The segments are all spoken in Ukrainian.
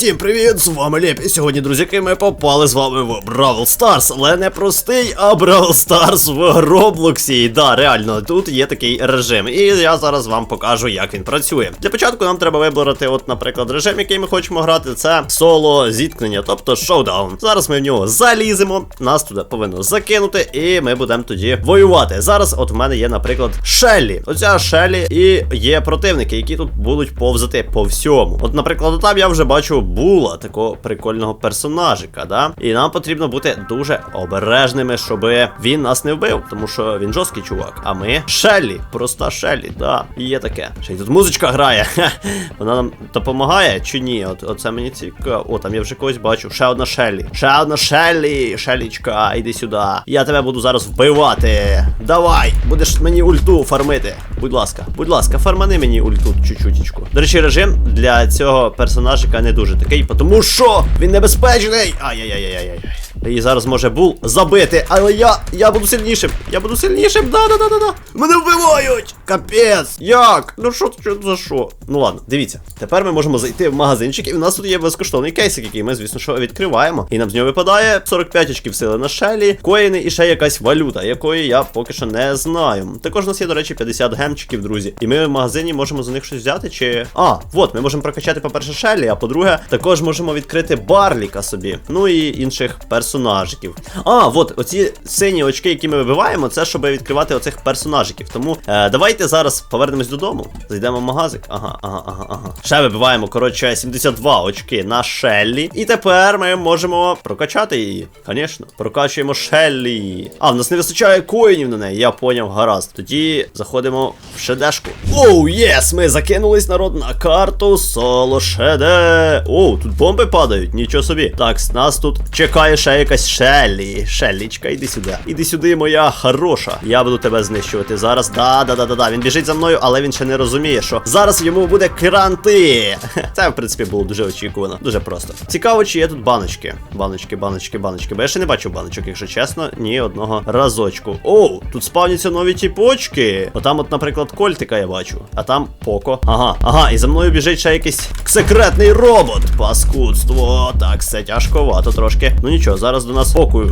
Всім привіт! З вами Лепі. Сьогодні, друзяки, ми попали з вами в Бравл Старс, але не простий, а Бравл Старс в Роблоксі. І да, реально, тут є такий режим. І я зараз вам покажу, як він працює. Для початку нам треба вибрати, от, наприклад, режим, який ми хочемо грати, це соло зіткнення, тобто шоудаун. Зараз ми в нього заліземо, нас туди повинно закинути, і ми будемо тоді воювати. Зараз, от в мене є, наприклад, Шеллі. Оця Шеллі, і є противники, які тут будуть повзати по всьому. От, наприклад, там я вже бачу була такого прикольного персонажика, да? І нам потрібно бути дуже обережними, щоб він нас не вбив, тому що він жорсткий чувак. А ми Шеллі, проста Шеллі, да. І є таке. Ще й тут музичка грає. Вона нам допомагає чи ні? От оце мені цікаво. О, там я вже когось бачу. Ще одна Шеллі. Ще одна Шеллі. Шелічка, іди сюди. Я тебе буду зараз вбивати. Давай, будеш мені ульту фармити. Будь ласка, будь ласка, фармани мені ульту чуть-чутічку. До речі, режим для цього персонажика не дуже такий, тому що він небезпечний. Ай-яй-яй-яй-яй. І зараз може бул забити, але я я буду сильнішим. Я буду сильнішим. Да-да-да-да-да. Мене вбивають! Капець! Як? Ну що що за що? Ну ладно, дивіться. Тепер ми можемо зайти в магазинчик, і в нас тут є безкоштовний кейсик, який ми, звісно, що відкриваємо. І нам з нього випадає 45 очків сили на шелі, коїни і ще якась валюта, якої я поки що не знаю. Також у нас є, до речі, 50 гемчиків, друзі. І ми в магазині можемо за них щось взяти. Чи. А, от, ми можемо прокачати, по-перше, шелі, а по-друге, також можемо відкрити барліка собі. Ну і інших персонажиків. А, от, оці сині очки, які ми вибиваємо, це щоб відкривати оцих персонажиків. Тому е, давайте зараз повернемось додому. Зайдемо в магазик. Ага, ага, ага, ага. Ще вибиваємо, коротше, 72 очки на Шеллі. І тепер ми можемо прокачати її. Звісно, прокачуємо Шеллі. А, в нас не вистачає коїнів на неї, я поняв, гаразд. Тоді заходимо в шедешку. Оу, єс! Ми закинулись народ на карту соло шеде. Оу, тут бомби падають, нічого собі. Так, нас тут чекає ще якась Шеллі. Шеллічка, іди сюди. Іди сюди, моя хороша. Я буду тебе знищувати зараз. Да, да, да, да, да. Він біжить за мною, але він ще не розуміє, що зараз йому буде кранти. Це, в принципі, було дуже очікувано. Дуже просто. Цікаво, чи є тут баночки. Баночки, баночки, баночки. Бо я ще не бачив баночок, якщо чесно, ні одного разочку. Оу, тут спавняться нові тіпочки. Отам, от, наприклад, кольтика я бачу. А там Поко. Ага, ага, і за мною біжить ще якийсь секретний робот. Паскудство. Так, це тяжковато трошки. Ну нічого, зараз до нас Поку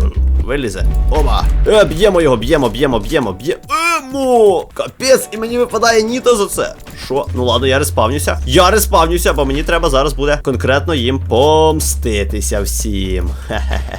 вилізе. Оба. Е, б'ємо його, б'ємо, б'ємо, б'ємо, б'ємо. Капець, і мені випадає ніто за це. Що? Ну ладно, я респавнюся. Я респавнюся, бо мені треба зараз буде конкретно їм помститися всім. Хе-хе-хе.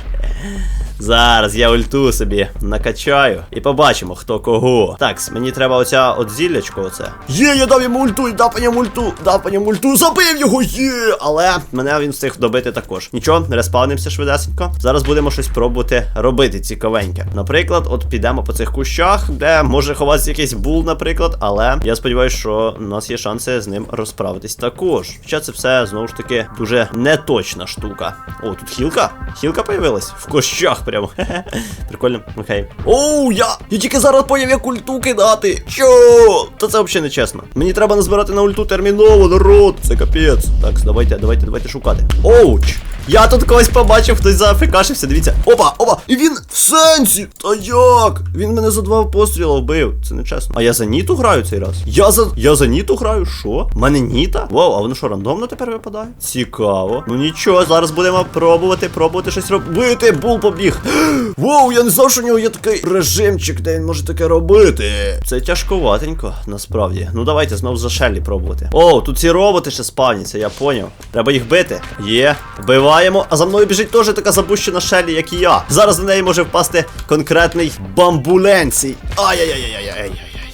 Зараз я ульту собі накачаю і побачимо, хто кого. Так, мені треба оця от зіллячко оце. Є, я дав йому ульту, дав по ньому ульту, дав по ульту, забив його, є! Але мене він встиг добити також. Нічого, респавнимося швидесенько. Зараз будемо щось пробувати робити цікавеньке. Наприклад, от підемо по цих кущах, де може ховатися якийсь бул, наприклад. Але я сподіваюся, що у нас є шанси з ним розправитись також. Хоча це все знову ж таки дуже неточна штука. О, тут хілка? Хілка появилась в кущах прямо. Прикольно, окей. Оу, я! Я тільки зараз поняв, як ульту кидати. Чо? Та це взагалі не чесно. Мені треба назбирати на ульту терміново, народ. Це капець. Так, давайте, давайте, давайте шукати. Оуч! Я тут когось побачив, хтось зафікашився, дивіться. Опа, опа! І він в сенсі! Та як? Він мене за два постріла вбив. Це не чесно. А я за Ніту граю цей раз? Я за. Я за Ніту граю? Що? У мене Ніта? Вау, а воно що, рандомно тепер випадає? Цікаво. Ну нічого, зараз будемо пробувати, пробувати щось робити. Бул побіг. Воу, я не знав, що у нього є такий режимчик, де він може таке робити. Це тяжковатенько, насправді. Ну давайте знов за Шеллі пробувати. О, тут ці роботи ще спавняться, я поняв. Треба їх бити. Є. Вбиваємо. А за мною біжить теж така запущена Шеллі, як і я. Зараз на неї може впасти конкретний бамбуленцій. Ай-яй-яй-яй-яй.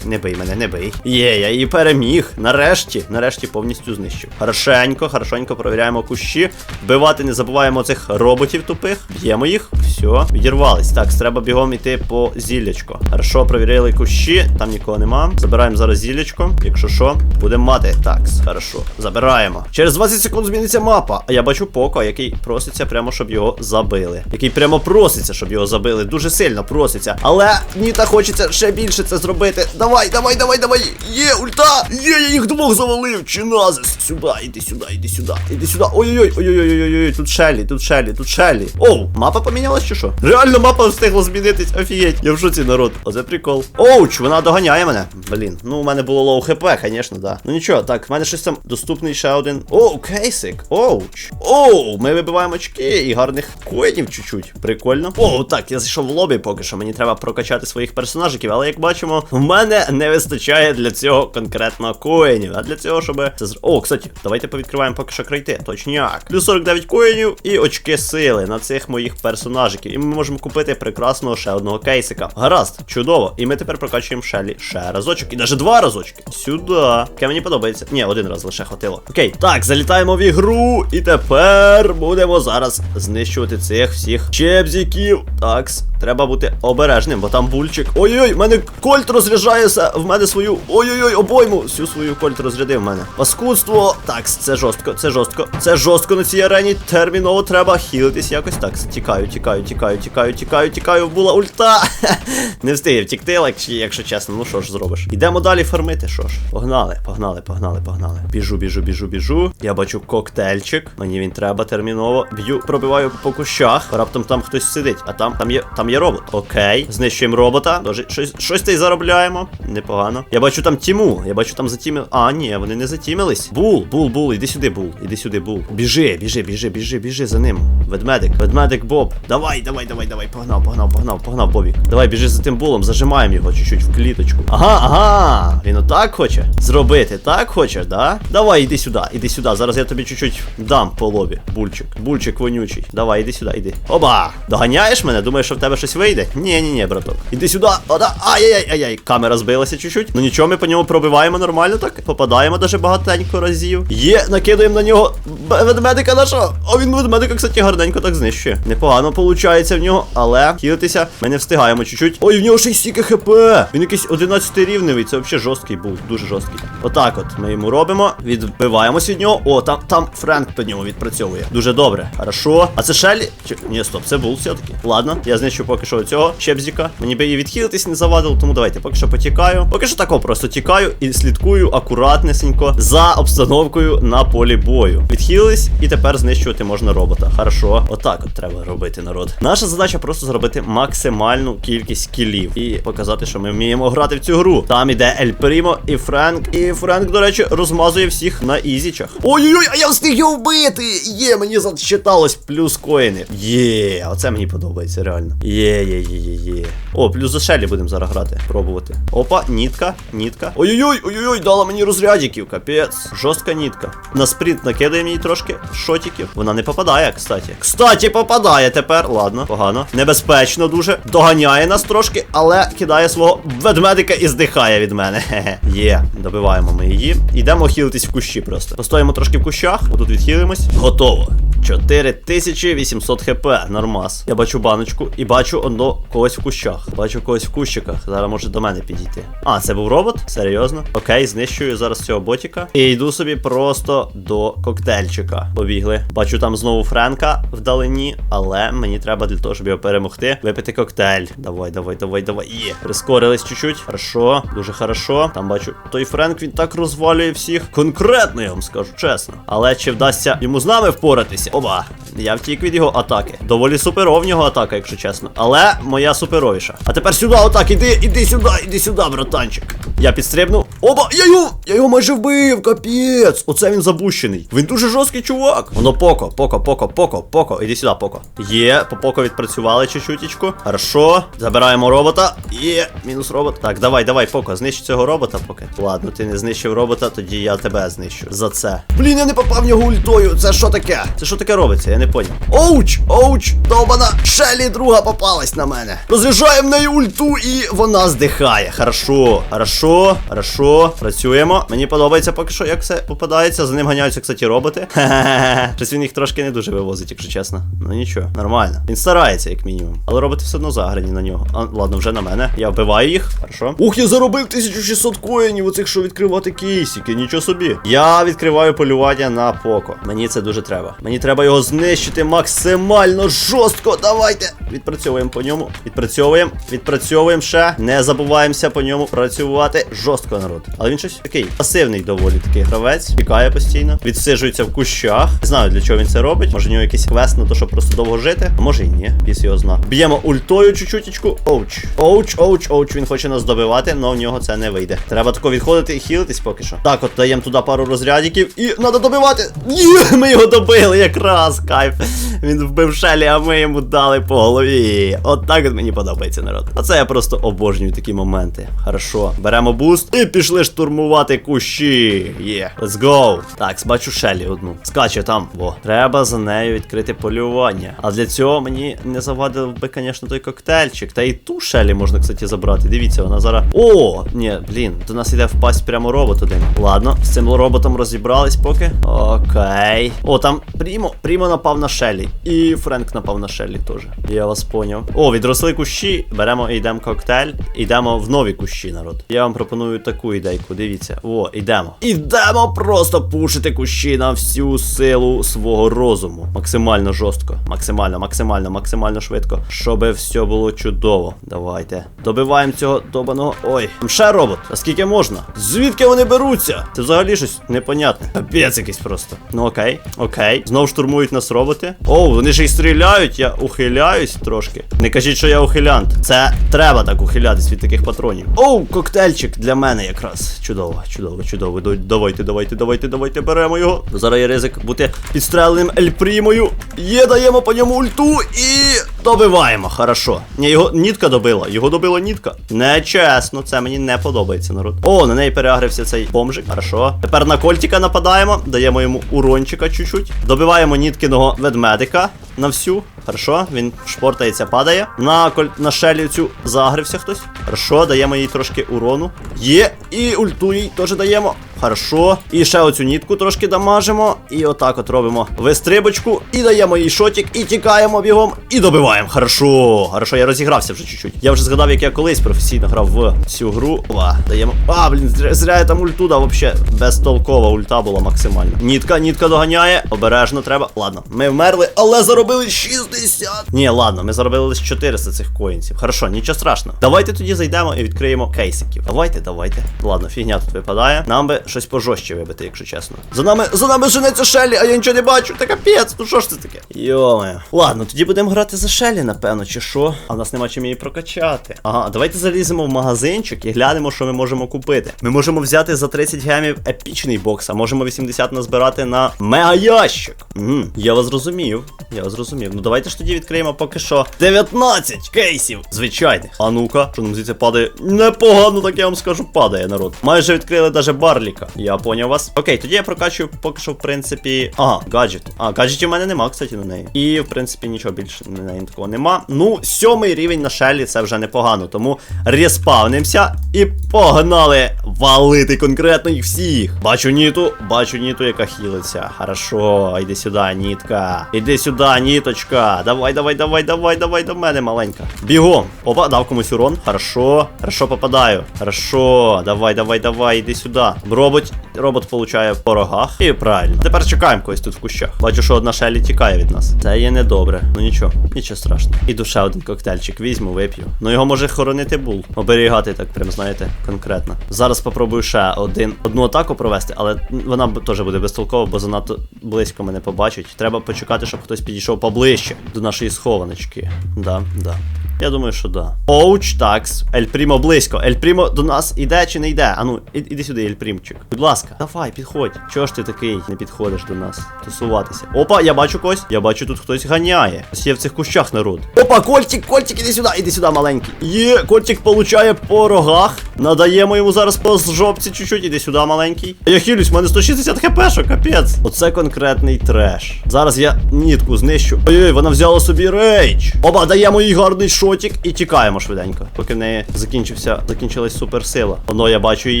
Не бий мене, не бий. Є, я її переміг. Нарешті, нарешті повністю знищив. Хорошенько, хорошенько провіряємо кущі. Вбивати не забуваємо цих роботів тупих. Б'ємо їх. Все, відірвались. Так, треба бігом іти по зіллячко. Хорошо, провірили кущі, там нікого нема. Забираємо зараз зіллячко. Якщо що, будемо мати. Так, хорошо. Забираємо. Через 20 секунд зміниться мапа. А я бачу Поко, який проситься прямо, щоб його забили. Який прямо проситься, щоб його забили. Дуже сильно проситься. Але Ніта хочеться ще більше це зробити. Давай. Давай, давай, давай, давай. Є, ульта! Є, я їх двох завалив. Чиназис. Сюди, іди сюди, іди сюди, іди сюди. Ой-ой-ой, ой-ой-ой, тут Шелі, тут Шелі, тут Шелі. Оу, мапа помінялась чи що? Реально мапа встигла змінитись, офігеть. Я в шоці, народ. Оце прикол. Оуч, вона доганяє мене. Блін, ну у мене було лоу хп, звісно, да. Ну нічого, так, в мене щось там доступний ще один. Оу, кейсик. Оуч. Оу, ми вибиваємо очки і гарних коїнів чуть-чуть. Прикольно. Оу, так, я зайшов в лобі поки що. Мені треба прокачати своїх персонажиків, але як бачимо, в мене не вистачає для цього конкретно коїнів. А для цього, щоб це зр... О, кстати, давайте повідкриваємо поки що крейти. Точняк. Плюс 49 коїнів і очки сили на цих моїх персонажиків. І ми можемо купити прекрасного ще одного кейсика. Гаразд, чудово. І ми тепер прокачуємо Шелі ще разочок. І навіть два разочки. Сюди. Яке мені подобається. Ні, один раз лише хватило. Окей, так, залітаємо в ігру. І тепер будемо зараз знищувати цих всіх чебзіків. Такс, треба бути обережним, бо там бульчик. Ой-ой, в мене кольт розряджається. В мене свою. Ой-ой-ой, обойму. Всю свою кольт розрядив в мене. Паскудство. Так, це жорстко, це жорстко. Це жорстко на цій арені. Терміново треба хілитись якось. Так, тікаю, тікаю, тікаю, тікаю, тікаю, тікаю. Була ульта. Не встиг втікти, якщо, чесно. Ну що ж зробиш? Йдемо далі фармити. Що ж? Погнали, погнали, погнали, погнали. Біжу, біжу, біжу, біжу. Я бачу коктейльчик. Мені він треба терміново. Б'ю, пробиваю по кущах. Раптом там хтось сидить. А там, там є, там є робот. Окей. Знищуємо робота. Дуже щось, щось та й заробляємо. Непогано. Я бачу там тіму. Я бачу там затімили. А, ні, вони не затімились. Бул, бул, бул, іди сюди, бул. Іди сюди, бул. Біжи, біжи, біжи, біжи, біжи за ним. Ведмедик, ведмедик Боб. Давай, давай, давай, давай. Погнав, погнав, погнав, погнав, Бобік. Давай, біжи за тим булом, зажимаємо його чуть-чуть в кліточку. Ага, ага. Він отак хоче зробити. Так хочеш, да? Давай, іди сюди, іди сюди. Зараз я тобі чуть-чуть дам по лобі. Бульчик. Бульчик вонючий. Давай, іди сюди, іди. Оба! Доганяєш мене? Думаєш, що в тебе щось вийде? Ні, ні, ні, браток. Іди сюди. Ода. Ай-яй-яй-яй. Камера збилася чуть-чуть. Ну нічого, ми по ньому пробиваємо нормально так. Попадаємо даже багатенько разів. Є, накидаємо на нього ведмедика нашого. А він ведмедика, кстати, гарненько так знищує. Непогано виходить в нього, але хілитися ми не встигаємо чуть-чуть. Ой, в нього ще стільки хп. Він якийсь 11 рівневий. Це взагалі жорсткий був, дуже жорсткий. Отак от ми йому робимо. Відбиваємось від нього. О, там, там Френк під нього відпрацьовує. Дуже добре. Хорошо. А це Шеллі? Чи... Ні, стоп, це був все-таки. Ладно, я знищу поки що цього чебзіка. Мені би і відхилитись не завадило, тому давайте поки що потікаю. Поки що тако просто тікаю і слідкую акуратнесенько за обстановкою на полі бою. Відхилились, і тепер знищувати можна робота. Хорошо. Отак от треба робити, народ. Наша задача просто зробити максимальну кількість кілів і показати, що ми вміємо грати в цю гру. Там іде Ель Прімо і Френк. І Френк, до речі, розмазує всіх на ізічах. Ой-ой-ой, а я встиг його вбити! Є, мені зачиталось плюс коїни. Є, оце мені подобається, реально. Є, є, є, є, є. О, плюс за Шелі будемо зараз грати. Пробувати. Опа, нітка, нітка. Ой-ой-ой, ой-ой, дала мені розрядиків, капець. Жорстка нітка. На спринт накидаємо їй трошки шотиків. Вона не попадає, кстати. Кстати, попадає тепер. Ладно, погано. Небезпечно дуже. Доганяє нас трошки, але кидає свого ведмедика і здихає від мене. Хе-хе. Є, добиваємо ми її. Йдемо хілитись в кущі просто. Постоїмо трошки в кущах, отут відхилимось. Готово. 4800 хп, нормас. Я бачу баночку і бачу одно когось в кущах. Бачу когось в кущиках. Зараз може до мене підійти. А, це був робот? Серйозно? Окей, знищую зараз цього ботіка. І йду собі просто до коктейльчика. Побігли. Бачу там знову Френка вдалині, але мені треба для того, щоб його перемогти, випити коктейль. Давай, давай, давай, давай. Є. Прискорились чуть-чуть. Хорошо, дуже хорошо. Там бачу, той Френк він так розвалює всіх. Конкретно, я вам скажу, чесно. Але чи вдасться йому з нами впоратися? Оба. Я втік від його атаки. Доволі суперов в нього атака, якщо чесно. Але моя суперовіша. А тепер сюди, отак, іди, іди сюди, іди сюди, братанчик. Я підстрибнув. Оба! Я його! Я його майже вбив, капець! Оце він забущений. Він дуже жорсткий чувак. Воно поко, поко, поко, поко, поко. Іди сюди, поко. Є, по поко відпрацювали чуть-чутічку. Хорошо. Забираємо робота. Є, мінус робот. Так, давай, давай, поко, знищ цього робота поки. Ладно, ти не знищив робота, тоді я тебе знищу. За це. Блін, я не попав в нього ультою. Це що таке? Це що таке робиться? Я не поняв. Оуч! Оуч! Довбана! Шелі друга попалась на мене. Розряджаємо в неї ульту і вона здихає. Хорошо, хорошо, хорошо. Працюємо. Мені подобається поки що, як все попадається. За ним ганяються, кстати, роботи. Хе-хе-хе. Щось він їх трошки не дуже вивозить, якщо чесно. Ну нічого, нормально. Він старається, як мінімум. Але роботи все одно заграні на нього. А, ладно, вже на мене. Я вбиваю їх. Хорошо. Ух, я заробив 1600 коїнів, оцих, що відкривати кейсики. Нічого собі. Я відкриваю полювання на Поко. Мені це дуже треба. Мені треба його знищити. Знищити максимально жорстко. Давайте. Відпрацьовуємо по ньому. Відпрацьовуємо, відпрацьовуємо ще. Не забуваємося по ньому працювати. Жорстко народ. Але він щось такий пасивний доволі такий гравець. Тікає постійно. Відсиджується в кущах. Не знаю для чого він це робить. Може в нього якийсь квест на те, щоб просто довго жити. А може і ні. Піс його зна. Б'ємо ультою чуть-чутічку. Оуч. Оуч, оуч, оуч. Він хоче нас добивати, але в нього це не вийде. Треба тако відходити і хілитись поки що. Так, от даємо туди пару розрядиків і треба добивати. Є, ми його добили якраз. live. Він вбив шелі, а ми йому дали по голові. От так от мені подобається народ. А це я просто обожнюю такі моменти. Хорошо, беремо буст і пішли штурмувати кущі. Є, let's go. Так, бачу шелі одну. Скаче там. Во. Треба за нею відкрити полювання. А для цього мені не завадив би, звісно, той коктейльчик. Та і ту шелі можна, кстати, забрати. Дивіться, вона зараз. О, ні, блін, до нас іде впасть прямо робот один. Ладно, з цим роботом розібрались поки. Окей. О, там Прімо. Прімо напав на шелі. І Френк напав на шелі теж. Я вас поняв. О, відросли кущі. Беремо і йдемо коктейль. Йдемо в нові кущі, народ. Я вам пропоную таку ідейку. Дивіться. О, йдемо. Ідемо просто пушити кущі на всю силу свого розуму. Максимально жорстко. Максимально, максимально, максимально швидко. Щоби все було чудово. Давайте. Добиваємо цього добаного. Ой, ще робот. А скільки можна? Звідки вони беруться? Це взагалі щось непонятне. Капець якийсь просто. Ну окей, окей. Знову штурмують нас роботи. Оу, вони ж і стріляють, я ухиляюсь трошки. Не кажіть, що я ухилянт. Це треба так ухилятись від таких патронів. Оу, коктейльчик для мене якраз. Чудово, чудово, чудово. Давайте, давайте, давайте, давайте беремо його. Зараз є ризик бути підстреленим ельпрімою. Є, даємо по ньому ульту і добиваємо. Хорошо. Ні, його нітка добила. Його добила нітка. Нечесно, це мені не подобається, народ. О, на неї переагрився цей бомжик. Хорошо. Тепер на кольтика нападаємо, даємо йому урончика чуть-чуть. Добиваємо ніткиного ведмедика на всю. Хорошо, він шпортається, падає. На коль... на шелі цю загрився хтось. Хорошо, даємо їй трошки урону. Є, і ульту їй теж даємо. Хорошо. І ще оцю нітку трошки дамажимо. І отак от робимо вистрибочку. І даємо їй шотик, і тікаємо бігом, і добиваємо. Хорошо. Хорошо, я розігрався вже чуть-чуть. Я вже згадав, як я колись професійно грав в цю гру. Ова, даємо. А, блін, зря, я там ульту дав, вообще безтолкова ульта була максимально. Нітка, нітка доганяє. Обережно треба. Ладно, ми вмерли, але заробили 60. Ні, ладно, ми заробили лише 400 цих коїнців. Хорошо, нічого страшного. Давайте тоді зайдемо і відкриємо кейсиків. Давайте, давайте. Ладно, фігня тут випадає. Нам би щось пожорстче вибити, якщо чесно. За нами, за нами женеться Шелі, а я нічого не бачу. Та капець, ну що ж це таке? Йоме. Ладно, тоді будемо грати за Шелі, напевно, чи що? А в нас нема чим її прокачати. Ага, давайте заліземо в магазинчик і глянемо, що ми можемо купити. Ми можемо взяти за 30 гемів епічний бокс, а можемо 80 назбирати на мега-ящик. Угу, я вас зрозумів. Я вас зрозумів. Ну давайте ж тоді відкриємо поки що 19 кейсів звичайних. А ну-ка, що нам звідси падає? Непогано, так я вам скажу, падає народ. Майже відкрили даже барліка. Я поняв вас. Окей, тоді я прокачую поки що, в принципі. Ага, гаджет. А, гаджетів у мене нема, кстати, на неї. І, в принципі, нічого більше на неї такого нема. Ну, сьомий рівень на шелі це вже непогано. Тому респавнимося і погнали валити конкретно їх всіх. Бачу ніту, бачу ніту, яка хілиться. Хорошо, йди сюди, нітка. Іди сюди, ніточка. Давай, давай, давай, давай, давай до мене, маленька. Бігом. Опа, дав комусь урон. Хорошо. Хорошо попадаю. Хорошо. Давай, давай, давай, іди сюди. Робот, робот получає по рогах. І правильно. Тепер чекаємо когось тут в кущах. Бачу, що одна шелі тікає від нас. Це є недобре. Ну нічого, нічого страшного. Іду ще один коктейльчик візьму, вип'ю. Ну його може хоронити бул. Оберігати так, прям знаєте, конкретно. Зараз спробую ще один одну атаку провести, але вона теж буде безтолкова, бо занадто близько мене побачить. Треба почекати, щоб хтось підійшов поближче до нашої схованочки. Да, да. Я думаю, що да. Оуч, такс. Ель Прімо близько. Ель Прімо до нас іде чи не йде? Ану, іди сюди, Ель Прімчик. Будь ласка, давай, підходь. Чого ж ти такий не підходиш до нас? Тусуватися. Опа, я бачу когось. Я бачу, тут хтось ганяє. Ось є в цих кущах народ. Опа, Кольтик, Кольтик, іди сюди, іди сюди, маленький. Є, Кольтик получає по рогах. Надаємо йому зараз по жопці чуть-чуть. Іди сюди, маленький. Я хилюсь, в мене 160 хп, що капець. Оце конкретний треш. Зараз я нітку знищу. Ой-ой, вона взяла собі рейдж. Опа, даємо їй гарний шот. Шотик і тікаємо швиденько, поки в неї закінчився, закінчилась суперсила. Воно я бачу її,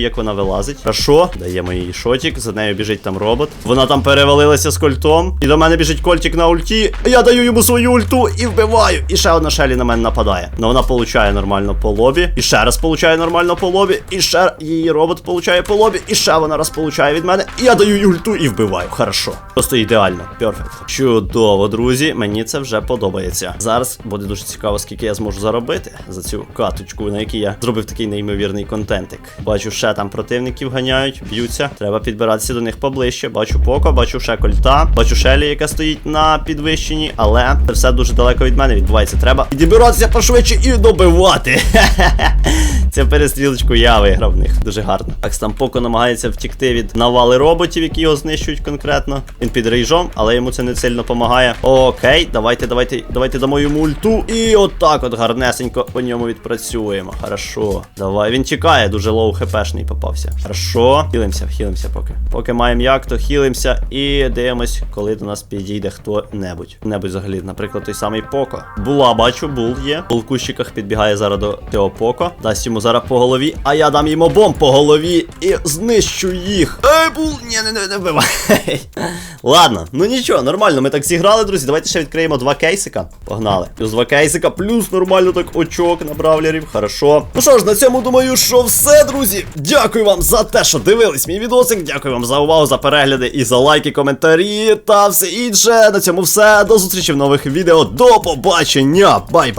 як вона вилазить. Хорошо, даємо їй шотик, за нею біжить там робот. Вона там перевалилася з кольтом. І до мене біжить кольтик на ульті. Я даю йому свою ульту і вбиваю. І ще одна шелі на мене нападає. Ну вона получає нормально по лобі. І ще раз получає нормально по лобі. І ще її робот получає по лобі. І ще вона раз получає від мене. І я даю їй ульту і вбиваю. Хорошо. Просто ідеально. Перфект. Чудово, друзі. Мені це вже подобається. Зараз буде дуже цікаво, скільки я зможу заробити за цю каточку, на якій я зробив такий неймовірний контентик. Бачу, ще там противників ганяють, б'ються. Треба підбиратися до них поближче. Бачу Поко, бачу ще кольта, бачу Шелі, яка стоїть на підвищенні, але це все дуже далеко від мене відбувається. Треба підібиратися пошвидше і добивати. Цю перестрілочку я виграв в них. Дуже гарно. Так, там Поко намагається втікти від навали роботів, які його знищують конкретно. Він під рейжом, але йому це не сильно допомагає. Окей, давайте, давайте, давайте дамо йому ульту. І отак от гарнесенько по ньому відпрацюємо. Хорошо. Давай, він тікає, дуже лоу хпшний попався. Хорошо. Хілимося, хілимося поки. Поки маємо як, то хілимося і дивимось, коли до нас підійде хто-небудь. Небудь взагалі, наприклад, той самий Поко. Була, бачу, бул є. Бул в кущиках підбігає зараз до цього Поко. Дасть йому зараз по голові, а я дам йому бомб по голові і знищу їх. Ей, бул, ні, не, не, не вбивай. Ладно, ну нічого, нормально, ми так зіграли, друзі. Давайте ще відкриємо два кейсика. Погнали. Плюс два кейсика, плюс нормально так очок на бравлерів. Хорошо. Ну що ж, на цьому думаю, що все, друзі. Дякую вам за те, що дивились мій відосик. Дякую вам за увагу, за перегляди і за лайки, коментарі та все інше. На цьому все. До зустрічі в нових відео. До побачення. Бай-бай.